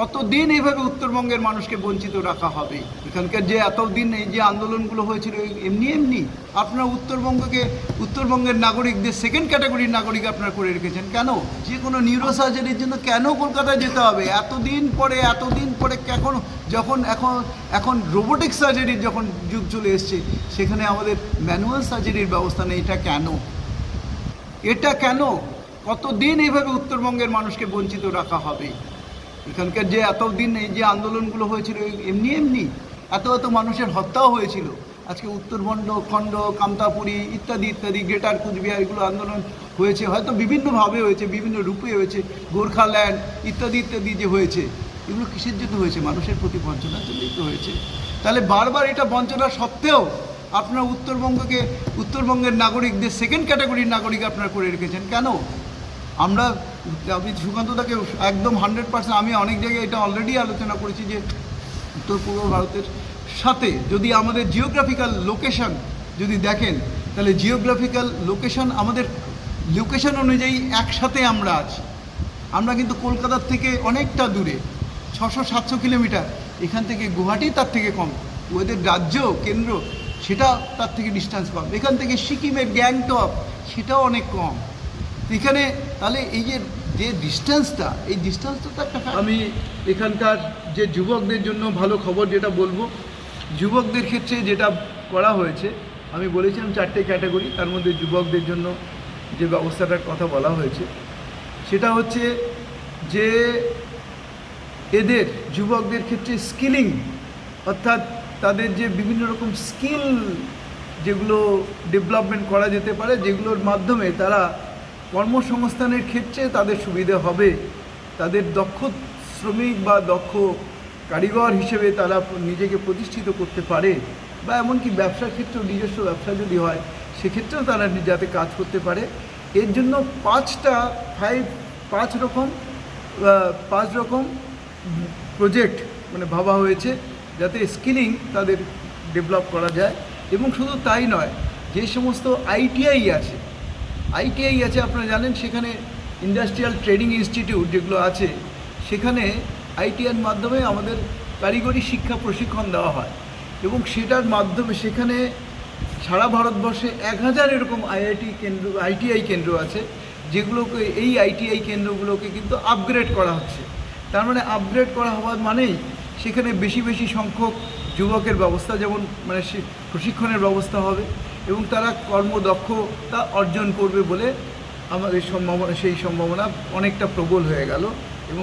কতদিন এইভাবে উত্তরবঙ্গের মানুষকে বঞ্চিত রাখা হবে? এখানকার যে এতদিন এই যে আন্দোলনগুলো হয়েছিল, এমনি এমনি আপনারা উত্তরবঙ্গকে, উত্তরবঙ্গের নাগরিকদের সেকেন্ড ক্যাটাগরির নাগরিক আপনারা করে রেখেছেন কেন? যে কোনো নিউরো সার্জারির জন্য কেন কলকাতায় যেতে হবে? এতদিন পরে এতদিন পরে এখন যখন এখন এখন রোবোটিক সার্জারির যখন যুগ চলে এসছে, সেখানে আমাদের ম্যানুয়াল সার্জারির ব্যবস্থা নেই, এটা কেন? এটা কেন? কতদিন এইভাবে উত্তরবঙ্গের মানুষকে বঞ্চিত রাখা হবে? এখানকার যে এতদিন এই যে আন্দোলনগুলো হয়েছিল এমনি এমনি এত এত মানুষের হত্যাও হয়েছিল। আজকে উত্তরবঙ্গ খণ্ড কামতাপুরী ইত্যাদি ইত্যাদি, গ্রেটার কুচবিহার এগুলো আন্দোলন হয়েছে, হয়তো বিভিন্নভাবে হয়েছে, বিভিন্ন রূপে হয়েছে, গোর্খাল্যান্ড ইত্যাদি ইত্যাদি যে হয়েছে, এগুলো কিসের জন্য হয়েছে? মানুষের প্রতি বঞ্চনার জন্যই তো হয়েছে। তাহলে বারবার এটা বঞ্চনা সত্ত্বেও আপনারা উত্তরবঙ্গকে, উত্তরবঙ্গের নাগরিকদের সেকেন্ড ক্যাটাগরির নাগরিক আপনারা করে রেখেছেন। কেন? আমরা আমি সুকান্তদাকে একদম হান্ড্রেড পার্সেন্ট আমি অনেক জায়গায় এটা অলরেডি আলোচনা করেছি যে উত্তর পূর্ব ভারতের সাথে যদি আমাদের জিওগ্রাফিক্যাল লোকেশন যদি দেখেন, তাহলে জিওগ্রাফিক্যাল লোকেশন আমাদের লোকেশন অনুযায়ী একসাথে আমরা আছি। আমরা কিন্তু কলকাতার থেকে অনেকটা দূরে, ছশো সাতশো কিলোমিটার। এখান থেকে গুয়াহাটি তার থেকে কম। ওদের রাজ্য, কেন্দ্র, সেটা তার থেকে ডিস্টেন্স কম। এখান থেকে সিকিমের গ্যাংটক, সেটাও অনেক কম। এখানে তাহলে এই যে যে ডিস্টেন্সটা এই ডিস্টেন্সটা তো একটা আমি এখানকার যে যুবকদের জন্য ভালো খবর যেটা বলব, যুবকদের ক্ষেত্রে যেটা করা হয়েছে, আমি বলেছিলাম চারটে ক্যাটাগরি তার মধ্যে যুবকদের জন্য যে ব্যবস্থাটার কথা বলা হয়েছে, সেটা হচ্ছে যে এদের, যুবকদের ক্ষেত্রে স্কিলিং অর্থাৎ তাদের যে বিভিন্ন রকম স্কিল যেগুলো ডেভেলপমেন্ট করা যেতে পারে, যেগুলোর মাধ্যমে তারা কর্মসংস্থানের ক্ষেত্রে তাদের সুবিধে হবে। তাদের দক্ষ শ্রমিক বা দক্ষ কারিগর হিসেবে তারা নিজেকে প্রতিষ্ঠিত করতে পারে বা এমনকি ব্যবসার ক্ষেত্রেও নিজস্ব ব্যবসা যদি হয়, সেক্ষেত্রেও তারা যাতে কাজ করতে পারে। এর জন্য পাঁচটা ফাইভ পাঁচ রকম পাঁচ রকম প্রজেক্ট মানে ভাবা হয়েছে যাতে স্কিলিং তাদের ডেভেলপ করা যায়। এবং শুধু তাই নয়, যে সমস্ত আইটিআই আছে আইটিআই আছে, আপনারা জানেন, সেখানে ইন্ডাস্ট্রিয়াল ট্রেনিং ইনস্টিটিউট যেগুলো আছে, সেখানে আইটিআইয়ের মাধ্যমে আমাদের কারিগরি শিক্ষা প্রশিক্ষণ দেওয়া হয়। এবং সেটার মাধ্যমে সেখানে সারা ভারতবর্ষে এক হাজার এরকম আইআইটি কেন্দ্র, আইটিআই কেন্দ্র আছে, যেগুলোকে, এই আইটিআই কেন্দ্রগুলোকে কিন্তু আপগ্রেড করা হচ্ছে। তার মানে আপগ্রেড করা হওয়ার মানেই সেখানে বেশি বেশি সংখ্যক যুবকের ব্যবস্থা, যেমন মানে প্রশিক্ষণের ব্যবস্থা হবে এবং তারা কর্মদক্ষতা অর্জন করবে বলে আমাদের সম্ভাবনা সেই সম্ভাবনা অনেকটা প্রবল হয়ে গেল।